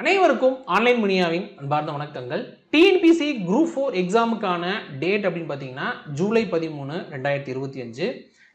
அனைவருக்கும் ஆன்லைன் முனியாவின் அன்பார்ந்த வணக்கங்கள். டிஎன்பிசி குரூப் ஃபோர் எக்ஸாமுக்கான டேட் அப்படின்னு பார்த்தீங்கன்னா ஜூலை பதிமூணு ரெண்டாயிரத்தி இருபத்தி அஞ்சு.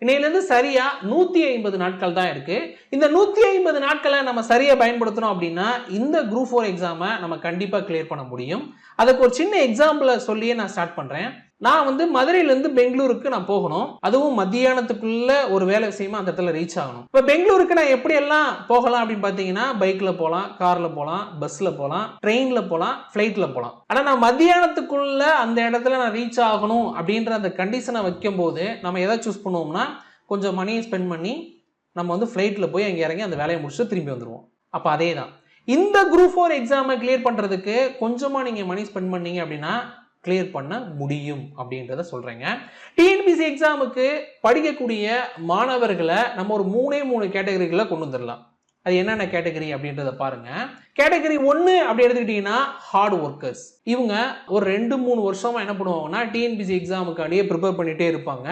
இன்னையிலேருந்து சரியா நூற்றி ஐம்பது நாட்கள் தான் இருக்கு. இந்த நூற்றி ஐம்பது நாட்களை நம்ம சரியாக பயன்படுத்தணும் அப்படின்னா இந்த குரூப் ஃபோர் எக்ஸாமை நம்ம கண்டிப்பாக கிளியர் பண்ண முடியும். அதுக்கு ஒரு சின்ன எக்ஸாம்பிளை சொல்லியே நான் ஸ்டார்ட் பண்ணுறேன் நான் வந்து மதுரையிலேருந்து பெங்களூருக்கு நான் போகணும். அதுவும் மத்தியானத்துக்குள்ள ஒரு வேலை விஷயமா அந்த இடத்துல ரீச் ஆகணும். இப்போ பெங்களூருக்கு நான் எப்படி எல்லாம் போகலாம் அப்படின்னு பார்த்தீங்கன்னா பைக்கில் போகலாம் காரில் போகலாம் பஸ்ஸில் போகலாம் ட்ரெயினில் போகலாம் ஃப்ளைட்டில் போகலாம் ஆனால் நான் மத்தியானத்துக்குள்ள அந்த இடத்துல நான் ரீச் ஆகணும் அப்படின்ற அந்த கண்டிஷனை வைக்கும்போது நம்ம எதை சூஸ் பண்ணுவோம்னா கொஞ்சம் மணியை ஸ்பெண்ட் பண்ணி நம்ம வந்து ஃப்ளைட்டில் போய் அங்கே இறங்கி அந்த வேலையை முடிச்சுட்டு திரும்பி வந்துடுவோம் அப்போ அதே தான் இந்த குரூப் ஃபோர் எக்ஸாமை கிளியர் பண்ணுறதுக்கு கொஞ்சமாக நீங்கள் மணி ஸ்பெண்ட் பண்ணீங்க அப்படின்னா கிளியர் பண்ண முடியும் அப்படின்றத சொல்கிறேங்க டிஎன்பிசி எக்ஸாமுக்கு படிக்கக்கூடிய மாணவர்களை நம்ம ஒரு மூணே மூணு கேட்டகரிகளில் கொண்டு வந்துடலாம் அது என்னென்ன கேட்டகரி அப்படின்றத பாருங்க. கேட்டகரி ஒன்று அப்படி எடுத்துக்கிட்டிங்கன்னா ஹார்ட் ஒர்க்கர்ஸ் இவங்க ஒரு ரெண்டு மூணு வருஷமாக என்ன பண்ணுவாங்கன்னா டிஎன்பிசி எக்ஸாமுக்காண்டியே ப்ரிப்பேர் பண்ணிகிட்டே இருப்பாங்க.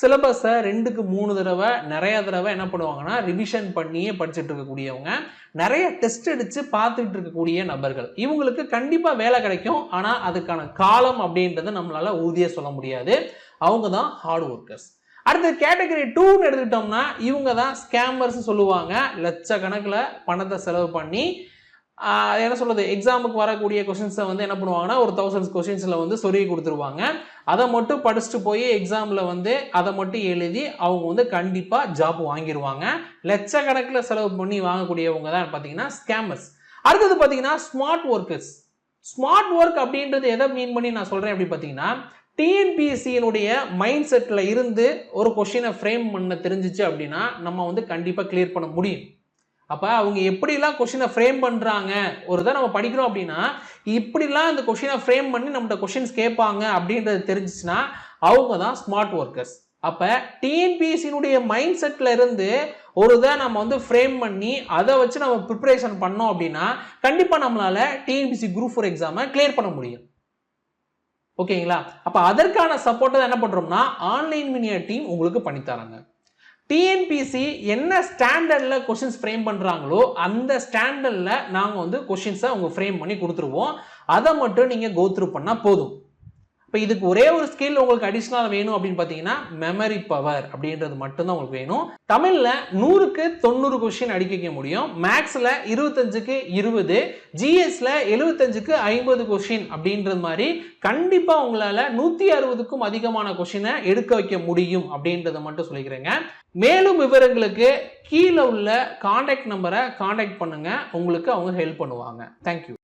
சிலபஸை ரெண்டுக்கு மூணு தடவை நிறைய தடவை என்ன பண்ணுவாங்கன்னா ரிவிஷன் பண்ணியே படிச்சுட்டு இருக்கக்கூடியவங்க. நிறைய டெஸ்ட் அடித்து பார்த்துட்டு இருக்கக்கூடிய நபர்கள். இவங்களுக்கு கண்டிப்பாக வேலை கிடைக்கும். ஆனால் அதுக்கான காலம் அப்படின்றத நம்மளால உறுதியாக சொல்ல முடியாது. அவங்க தான் ஹார்ட் ஒர்க்கர்ஸ் அடுத்து கேட்டகரி டூன்னு எடுத்துக்கிட்டோம்னா இவங்க தான் ஸ்கேமர்ஸ் சொல்லுவாங்க. லட்சக்கணக்கில் பணத்தை செலவு பண்ணி என்ன சொல்கிறது எக்ஸாமுக்கு வரக்கூடிய கொஷின்ஸை வந்து என்ன பண்ணுவாங்கன்னா ஒரு தௌசண்ட்ஸ் கொஷின்ஸில் வந்து சொருகி கொடுத்துருவாங்க. அதை மட்டும் படிச்சுட்டு போய் எக்ஸாமில் வந்து அதை மட்டும் எழுதி அவங்க வந்து கண்டிப்பாக ஜாப் வாங்கிடுவாங்க லட்சக்கணக்கில் செலவு பண்ணி வாங்கக்கூடியவங்க தான் பார்த்தீங்கன்னா ஸ்கேமர்ஸ் அடுத்தது பார்த்தீங்கன்னா ஸ்மார்ட் ஒர்க்கர்ஸ் ஸ்மார்ட் ஒர்க் அப்படின்றது எதை மீன் பண்ணி நான் சொல்கிறேன் அப்படி பார்த்தீங்கன்னா டிஎன்பிஎஸ்சியினுடைய மைண்ட் செட்டில் இருந்து ஒரு கொஷினை ஃப்ரேம் பண்ண தெரிஞ்சிச்சு அப்படின்னா நம்ம வந்து கண்டிப்பாக கிளியர் பண்ண முடியும். அப்போ அவங்க எப்படிலாம் கொஷினை ஃப்ரேம் பண்ணுறாங்க ஒரு தான் நம்ம படிக்கிறோம் அப்படின்னா இப்படிலாம் இந்த கொஷினை ஃப்ரேம் பண்ணி நம்மகிட்ட கொஷின்ஸ் கேட்பாங்க அப்படின்றது தெரிஞ்சிச்சுன்னா அவங்க தான் ஸ்மார்ட் ஒர்க்கர்ஸ் அப்போ டிஎன்பிஎஸ்சியினுடைய மைண்ட் செட்டில் இருந்து ஒரு இதை நம்ம வந்து ஃப்ரேம் பண்ணி அதை வச்சு நம்ம ப்ரிப்பரேஷன் பண்ணோம் அப்படின்னா கண்டிப்பாக நம்மளால் டிஎன்பிசி குரூப் ஃபோர் எக்ஸாமை கிளியர் பண்ண முடியும். ஓகேங்களா? அப்போ அதற்கான சப்போர்ட்டை என்ன பண்ணுறோம்னா ஆன்லைன் மினியா டீம் உங்களுக்கு பண்ணித்தராங்க. டிஎன்பிசி என்ன ஸ்டாண்டர்டில் கொஷின்ஸ் ஃப்ரேம் பண்ணுறாங்களோ அந்த ஸ்டாண்டர்டில் நாங்கள் வந்து கொஷின்ஸை அவங்க ஃப்ரேம் பண்ணி கொடுத்துருவோம். அதை மட்டும் நீங்கள் கோத்ரூ பண்ணால் போதும். இப்போ இதுக்கு ஒரே ஒரு ஸ்கில் உங்களுக்கு அடிஷ்னலாக வேணும் அப்படின்னு பார்த்தீங்கன்னா மெமரி பவர் அப்படின்றது மட்டும்தான் உங்களுக்கு வேணும். தமிழில் நூறுக்கு தொண்ணூறு கொஷின் அடிக்க வைக்க முடியும். மேக்ஸில் இருபத்தஞ்சுக்கு இருபது ஜிஎஸ்ல எழுபத்தஞ்சுக்கு ஐம்பது கொஷின் அப்படின்றது மாதிரி கண்டிப்பாக உங்களால் நூற்றி அறுபதுக்கும் அதிகமான கொஷினை எடுக்க வைக்க முடியும் அப்படின்றத மட்டும் சொல்லிக்கிறேங்க. மேலும் விவரங்களுக்கு கீழே உள்ள காண்டாக்ட் நம்பரை காண்டாக்ட் பண்ணுங்க. உங்களுக்கு அவங்க ஹெல்ப் பண்ணுவாங்க. தேங்க்யூ